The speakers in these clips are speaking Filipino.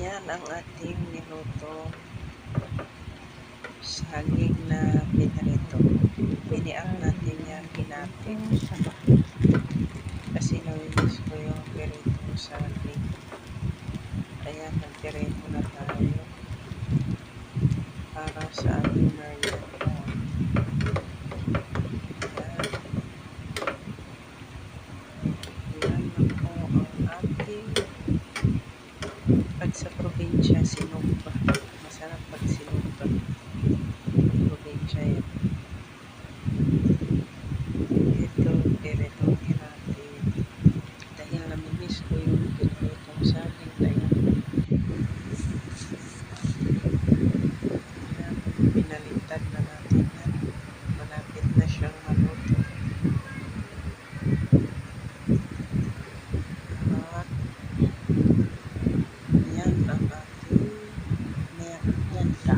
Yan ang ating niluto. Saging na pinarito. Biniak natin yan, pinatin. Kasi namimiss ko yung pirito saging. Kaya nagpirito na tayo. Para sa ating merienda. Yan. Yan na po ang ating pag sa probinsya, sinumba. Masarap pag sinumba. Probinsya yan. Ito, piritohin natin. Dahil namimiss ko yung pinitong saging na yan. Yan, Pinalitan na natin yan. Malapit na siyang maluto. At yan ang ating merienda.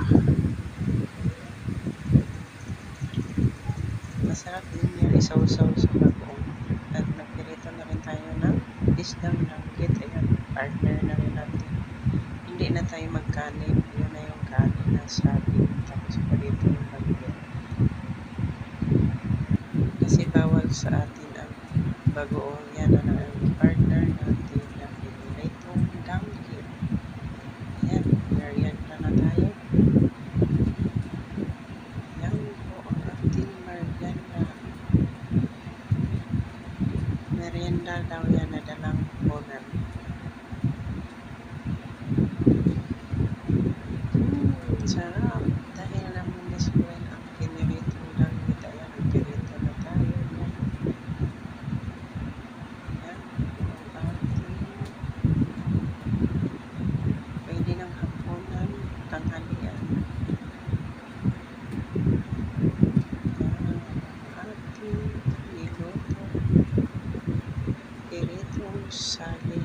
Masarap din yung isaw-saw sa bagoong. At nagpirito na rin tayo ng isdang langgit. Ayan, partner na rin natin. Hindi na tayo magkanin. Yun na yung kanin na sabi. Tapos parito yung langgit. Kasi bawal sa atin ang bagoong. Yan na ang partner Merienda daw yan na dalang bonan. Hmm, sarap. Piritong saging.